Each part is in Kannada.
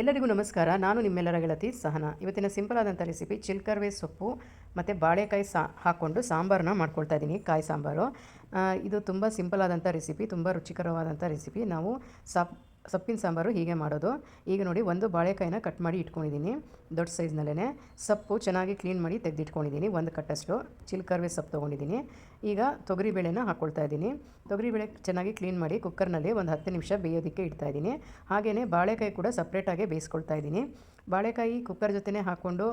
ಎಲ್ಲರಿಗೂ ನಮಸ್ಕಾರ. ನಾನು ನಿಮ್ಮೆಲ್ಲರ ಗೆಳತಿ ಸಹನ. ಇವತ್ತಿನ ಸಿಂಪಲ್ ಆದಂಥ ರೆಸಿಪಿ ಚಿಲ್ಕರ್ವೆ ಸೊಪ್ಪು, ಮತ್ತು ಬಾಳೆಕಾಯಿ ಸಾ ಹಾಕ್ಕೊಂಡು ಸಾಂಬಾರನ್ನ ಮಾಡ್ಕೊಳ್ತಾ ಇದ್ದೀನಿ, ಕಾಯಿ ಸಾಂಬಾರು. ಇದು ತುಂಬ ಸಿಂಪಲ್ ಆದಂಥ ರೆಸಿಪಿ ತುಂಬ ರುಚಿಕರವಾದಂಥ ರೆಸಿಪಿ ನಾವು ಸಪ್ ಸೊಪ್ಪಿನ ಸಾಂಬಾರು ಹೀಗೆ ಮಾಡೋದು. ಈಗ ನೋಡಿ ಒಂದು ಬಾಳೆಕಾಯಿನ ಕಟ್ ಮಾಡಿ ಇಟ್ಕೊಂಡಿದ್ದೀನಿ. ದೊಡ್ಡ ಸೈಜ್ನಲ್ಲೇ ಸೊಪ್ಪು ಚೆನ್ನಾಗಿ ಕ್ಲೀನ್ ಮಾಡಿ ತೆಗೆದಿಟ್ಕೊಂಡಿದ್ದೀನಿ. ಒಂದು ಕಟ್ಟಷ್ಟು ಚಿಲ್ಕರ್ವೆ ಸೊಪ್ಪು ತೊಗೊಂಡಿದ್ದೀನಿ. ಈಗ ತೊಗರಿಬೇಳೆನ ಹಾಕ್ಕೊಳ್ತಾ ಇದ್ದೀನಿ. ತೊಗರಿಬೇಳೆ ಚೆನ್ನಾಗಿ ಕ್ಲೀನ್ ಮಾಡಿ ಕುಕ್ಕರ್ನಲ್ಲಿ ಒಂದು ಹತ್ತು ನಿಮಿಷ ಬೇಯೋದಕ್ಕೆ ಇಡ್ತಾ ಇದ್ದೀನಿ. ಹಾಗೆಯೇ ಬಾಳೆಕಾಯಿ ಕೂಡ ಸಪ್ರೇಟಾಗಿ ಬೇಯಿಸ್ಕೊಳ್ತಾ ಇದ್ದೀನಿ. ಬಾಳೆಕಾಯಿ ಕುಕ್ಕರ್ ಜೊತೆನೇ ಹಾಕ್ಕೊಂಡು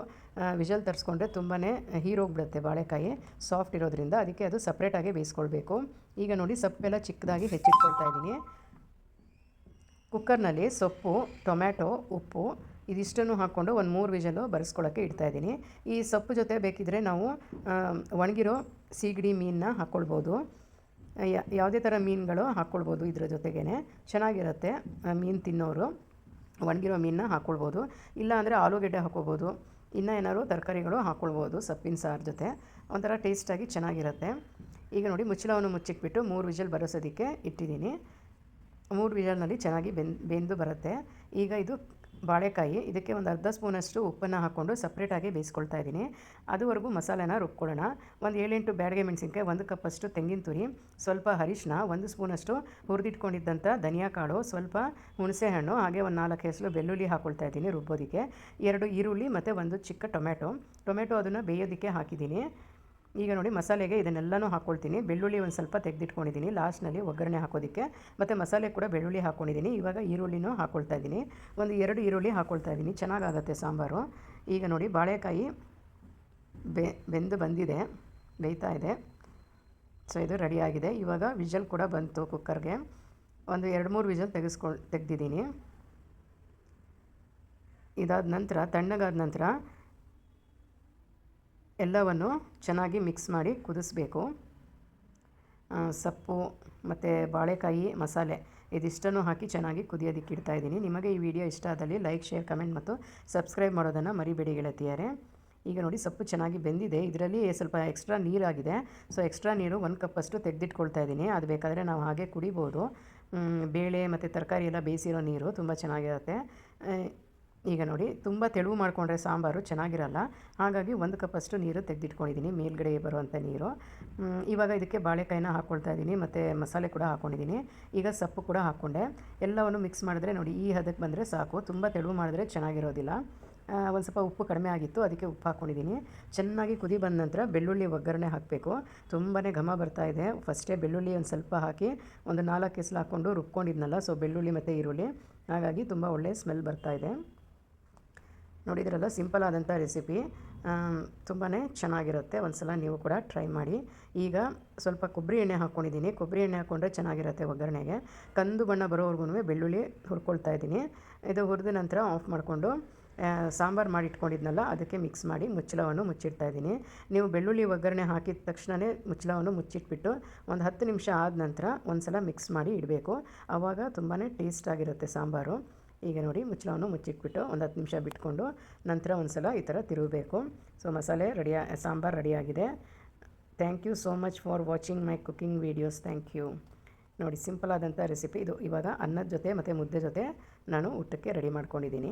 ವಿಜಲ್ ತರಿಸ್ಕೊಂಡ್ರೆ ತುಂಬಾ ಹೀರೋಗ್ಬಿಡುತ್ತೆ ಬಾಳೆಕಾಯಿ. ಸಾಫ್ಟ್ ಇರೋದ್ರಿಂದ ಅದಕ್ಕೆ ಅದು ಸಪ್ರೇಟಾಗಿ ಬೇಯಿಸ್ಕೊಳ್ಬೇಕು. ಈಗ ನೋಡಿ ಸೊಪ್ಪೆಲ್ಲ ಚಿಕ್ಕದಾಗಿ ಹೆಚ್ಚಿಟ್ಕೊಳ್ತಾ ಇದ್ದೀನಿ. ಕುಕ್ಕರ್ನಲ್ಲಿ ಸೊಪ್ಪು, ಟೊಮ್ಯಾಟೊ, ಉಪ್ಪು ಇದಿಷ್ಟನ್ನು ಹಾಕ್ಕೊಂಡು ಒಂದು ಮೂರು ವಿಜಲು ಬರೆಸ್ಕೊಳ್ಳೋಕ್ಕೆ ಇಡ್ತಾಯಿದ್ದೀನಿ ಈ ಸೊಪ್ಪು ಜೊತೆ ಬೇಕಿದ್ದರೆ ನಾವು ಒಣಗಿರೋ ಸೀಗಡಿ ಮೀನನ್ನ ಹಾಕ್ಕೊಳ್ಬೋದು. ಯಾವುದೇ ಥರ ಮೀನುಗಳು ಹಾಕ್ಕೊಳ್ಬೋದು ಇದ್ರ ಜೊತೆಗೇ ಚೆನ್ನಾಗಿರುತ್ತೆ ಮೀನು ತಿನ್ನೋರು. ಒಣಗಿರೋ ಮೀನನ್ನ ಹಾಕ್ಕೊಳ್ಬೋದು. ಇಲ್ಲ ಅಂದರೆ ಆಲೂಗೆಡ್ಡೆ ಹಾಕ್ಕೊಬೋದು ಇನ್ನೂ ಏನಾದ್ರು ತರಕಾರಿಗಳು ಹಾಕ್ಕೊಳ್ಬೋದು ಸೊಪ್ಪಿನ ಸಾರು ಜೊತೆ. ಒಂಥರ ಟೇಸ್ಟಾಗಿ ಚೆನ್ನಾಗಿರುತ್ತೆ. ಈಗ ನೋಡಿ ಮುಚ್ಚಳವನ್ನು ಮುಚ್ಚಿಟ್ಬಿಟ್ಟು ಮೂರು ವಿಜಲ್ ಬರೋಸೋದಕ್ಕೆ ಇಟ್ಟಿದ್ದೀನಿ. ಮೂರು ವಿಜಲ್ನಲ್ಲಿ ಚೆನ್ನಾಗಿ ಬೆನ್, ಬೆಂದು ಬರುತ್ತೆ. ಈಗ ಇದು ಬಾಳೆಕಾಯಿ, ಇದಕ್ಕೆ ಒಂದು ಅರ್ಧ ಸ್ಪೂನಷ್ಟು ಉಪ್ಪನ್ನು ಹಾಕ್ಕೊಂಡು ಸಪ್ರೇಟಾಗಿ ಬೇಯಿಸ್ಕೊಳ್ತಾ ಇದ್ದೀನಿ. ಅದುವರೆಗೂ ಮಸಾಲೆನ ರುಬ್ಕೊಳ್ಳೋಣ. ಒಂದು ಏಳೆಂಟು ಬ್ಯಾಡಗೆ ಮೆಣಸಿನ್ಕಾಯಿ, ಒಂದು ಕಪ್ಪಷ್ಟು ತೆಂಗಿನ ತುರಿ, ಸ್ವಲ್ಪ ಹರಿಶಿನ ಒಂದು ಸ್ಪೂನಷ್ಟು ಹುರಿದಿಟ್ಕೊಂಡಿದ್ದಂಥ ಧನಿಯಾ ಕಾಳು, ಸ್ವಲ್ಪ ಹುಣಸೆಹಣ್ಣು, ಹಾಗೆ ಒಂದು ನಾಲ್ಕು ಹೆಸರು ಬೆಳ್ಳುಳ್ಳಿ ಹಾಕ್ಕೊಳ್ತಾ ಇದ್ದೀನಿ ರುಬ್ಬೋದಕ್ಕೆ. ಎರಡು ಈರುಳ್ಳಿ ಮತ್ತು ಒಂದು ಚಿಕ್ಕ ಟೊಮೆಟೊ ಟೊಮೆಟೊ ಅದನ್ನು ಬೇಯೋದಕ್ಕೆ ಹಾಕಿದ್ದೀನಿ. ಈಗ ನೋಡಿ ಮಸಾಲೆಗೆ ಇದನ್ನೆಲ್ಲನೂ ಹಾಕ್ಕೊಳ್ತೀನಿ ಬೆಳ್ಳುಳ್ಳಿ ಒಂದು ಸ್ವಲ್ಪ ತೆಗೆದಿಟ್ಕೊಂಡಿದ್ದೀನಿ ಲಾಸ್ಟ್ನಲ್ಲಿ ಒಗ್ಗರಣೆ ಹಾಕೋದಕ್ಕೆ. ಮತ್ತು ಮಸಾಲೆ ಕೂಡ ಬೆಳ್ಳುಳ್ಳಿ ಹಾಕ್ಕೊಂಡಿದ್ದೀನಿ ಇವಾಗ ಈರುಳ್ಳಿನೂ ಹಾಕ್ಕೊಳ್ತಾ ಇದ್ದೀನಿ ಒಂದು ಎರಡು ಈರುಳ್ಳಿ ಹಾಕ್ಕೊಳ್ತಾ ಇದ್ದೀನಿ ಚೆನ್ನಾಗಾಗತ್ತೆ ಸಾಂಬಾರು. ಈಗ ನೋಡಿ ಬಾಳೆಕಾಯಿ ಬೆ, ಬೆಂದು ಬಂದಿದೆ. ಬೇಯ್ತಾ ಇದೆ. ಸೊ ಇದು ರೆಡಿಯಾಗಿದೆ ಇವಾಗ ವಿಜಲ್ ಕೂಡ ಬಂತು ಕುಕ್ಕರ್ಗೆ. ಒಂದು ಎರಡು ಮೂರು ವಿಜಲ್ ತೆಗೆಸ್ಕೊಳ್ ತೆಗೆದಿದ್ದೀನಿ ಇದಾದ ನಂತರ, ತಣ್ಣಗಾದ ನಂತರ ಎಲ್ಲವನ್ನು ಚೆನ್ನಾಗಿ ಮಿಕ್ಸ್ ಮಾಡಿ ಕುದಿಸ್ಬೇಕು. ಸೊಪ್ಪು ಮತ್ತು ಬಾಳೆಕಾಯಿ, ಮಸಾಲೆ ಇದಿಷ್ಟನ್ನು ಹಾಕಿ ಚೆನ್ನಾಗಿ ಕುದಿಯೋದಕ್ಕೆ ಇಡ್ತಾ ಇದ್ದೀನಿ. ನಿಮಗೆ ಈ ವಿಡಿಯೋ ಇಷ್ಟ ಆದಲ್ಲಿ ಲೈಕ್, ಶೇರ್, ಕಮೆಂಟ್ ಮತ್ತು ಸಬ್ಸ್ಕ್ರೈಬ್ ಮಾಡೋದನ್ನು ಮರಿಬೇಡಿ ಗೆಳತಿಯರೇ. ಈಗ ನೋಡಿ ಸೊಪ್ಪು ಚೆನ್ನಾಗಿ ಬೆಂದಿದೆ. ಇದರಲ್ಲಿ ಸ್ವಲ್ಪ ಎಕ್ಸ್ಟ್ರಾ ನೀರಾಗಿದೆ. ಸೊ ಎಕ್ಸ್ಟ್ರಾ ನೀರು ಒಂದು ಕಪ್ಪಷ್ಟು ತೆಗೆದಿಟ್ಕೊಳ್ತಾ ಇದ್ದೀನಿ. ಅದು ಬೇಕಾದರೆ ನಾವು ಹಾಗೆ ಕುಡಿಬೋದು. ಬೇಳೆ ಮತ್ತು ತರಕಾರಿ ಎಲ್ಲ ಬೇಯಿಸಿರೋ ನೀರು ತುಂಬ ಚೆನ್ನಾಗಿರುತ್ತೆ. ಈಗ ನೋಡಿ, ತುಂಬ ತೆಳುವು ಮಾಡಿಕೊಂಡ್ರೆ ಸಾಂಬಾರು ಚೆನ್ನಾಗಿರಲ್ಲ. ಹಾಗಾಗಿ ಒಂದು ಕಪ್ಪಷ್ಟು ನೀರು ತೆಗೆದಿಟ್ಕೊಂಡಿದ್ದೀನಿ, ಮೇಲ್ಗಡೆ ಬರುವಂಥ ನೀರು. ಇವಾಗ ಇದಕ್ಕೆ ಬಾಳೆಕಾಯಿನ ಹಾಕ್ಕೊಳ್ತಾ ಇದ್ದೀನಿ, ಮತ್ತು ಮಸಾಲೆ ಕೂಡ ಹಾಕ್ಕೊಂಡಿದ್ದೀನಿ ಈಗ ಸೊಪ್ಪು ಕೂಡ ಹಾಕ್ಕೊಂಡೆ. ಎಲ್ಲವನ್ನು ಮಿಕ್ಸ್ ಮಾಡಿದ್ರೆ ನೋಡಿ, ಈ ಹದಕ್ಕೆ ಬಂದರೆ ಸಾಕು. ತುಂಬ ತೆಳುವು ಮಾಡಿದ್ರೆ ಚೆನ್ನಾಗಿರೋದಿಲ್ಲ. ಒಂದು ಸ್ವಲ್ಪ ಉಪ್ಪು ಕಡಿಮೆ ಆಗಿತ್ತು, ಅದಕ್ಕೆ ಉಪ್ಪು ಹಾಕ್ಕೊಂಡಿದ್ದೀನಿ ಚೆನ್ನಾಗಿ ಕುದಿ ಬಂದ ನಂತರ ಬೆಳ್ಳುಳ್ಳಿ ಒಗ್ಗರಣೆ ಹಾಕಬೇಕು. ತುಂಬಾ ಘಮ ಬರ್ತಾ ಇದೆ. ಫಸ್ಟೇ ಬೆಳ್ಳುಳ್ಳಿ ಒಂದು ಸ್ವಲ್ಪ ಹಾಕಿ ಒಂದು ನಾಲ್ಕು ಕೆಸಲು ಹಾಕ್ಕೊಂಡು ರುಬ್ಕೊಂಡಿದ್ನಲ್ಲ, ಸೊ ಬೆಳ್ಳುಳ್ಳಿ ಮತ್ತು ಈರುಳ್ಳಿ. ಹಾಗಾಗಿ ತುಂಬ ಒಳ್ಳೆಯ ಸ್ಮೆಲ್ ಬರ್ತಾ ಇದೆ. ನೋಡಿದ್ರಲ್ಲ ಸಿಂಪಲ್ ಆದಂಥ ರೆಸಿಪಿ. ತುಂಬಾ ಚೆನ್ನಾಗಿರುತ್ತೆ. ಒಂದು ಸಲ ನೀವು ಕೂಡ ಟ್ರೈ ಮಾಡಿ. ಈಗ ಸ್ವಲ್ಪ ಕೊಬ್ಬರಿ ಎಣ್ಣೆ ಹಾಕ್ಕೊಂಡಿದ್ದೀನಿ ಕೊಬ್ಬರಿ ಎಣ್ಣೆ ಹಾಕ್ಕೊಂಡ್ರೆ ಚೆನ್ನಾಗಿರುತ್ತೆ ಒಗ್ಗರಣೆಗೆ. ಕಂದು ಬಣ್ಣ ಬರೋವರೆಗೂ ಬೆಳ್ಳುಳ್ಳಿ ಹುರ್ಕೊಳ್ತಾ ಇದ್ದೀನಿ. ಇದು ಹುರಿದ ನಂತರ ಆಫ್ ಮಾಡಿಕೊಂಡು ಸಾಂಬಾರು ಮಾಡಿ ಇಟ್ಕೊಂಡಿದ್ನಲ್ಲ ಅದಕ್ಕೆ ಮಿಕ್ಸ್ ಮಾಡಿ ಮುಚ್ಚಳವನ್ನು ಮುಚ್ಚಿಡ್ತಾ ಇದ್ದೀನಿ. ನೀವು ಬೆಳ್ಳುಳ್ಳಿ ಒಗ್ಗರಣೆ ಹಾಕಿದ ತಕ್ಷಣವೇ ಮುಚ್ಚಳವನ್ನು ಮುಚ್ಚಿಟ್ಬಿಟ್ಟು ಒಂದು ಹತ್ತು ನಿಮಿಷ ಆದ ನಂತರ ಒಂದು ಸಲ ಮಿಕ್ಸ್ ಮಾಡಿ ಇಡಬೇಕು. ಆವಾಗ ತುಂಬಾ ಟೇಸ್ಟ್ ಆಗಿರುತ್ತೆ ಸಾಂಬಾರು. ಈಗ ನೋಡಿ ಮುಚ್ಚಳವನ್ನು ಮುಚ್ಚಿಟ್ಬಿಟ್ಟು ಒಂದು ಹತ್ತು ನಿಮಿಷ ಬಿಟ್ಕೊಂಡು ನಂತರ ಒಂದು ಸಲ ಈ ಥರ ತಿರುಗಬೇಕು. ಸೊ ಮಸಾಲೆ ರೆಡಿಯಾ ಸಾಂಬಾರು ರೆಡಿಯಾಗಿದೆ thank you so much for watching my cooking videos thank you ನೋಡಿ ಸಿಂಪಲ್ ಆದಂಥ ರೆಸಿಪಿ ಇದು. ಇವಾಗ ಅನ್ನದ ಜೊತೆ ಮತ್ತು ಮುದ್ದೆ ಜೊತೆ ನಾನು ಊಟಕ್ಕೆ ರೆಡಿ ಮಾಡ್ಕೊಂಡಿದ್ದೀನಿ.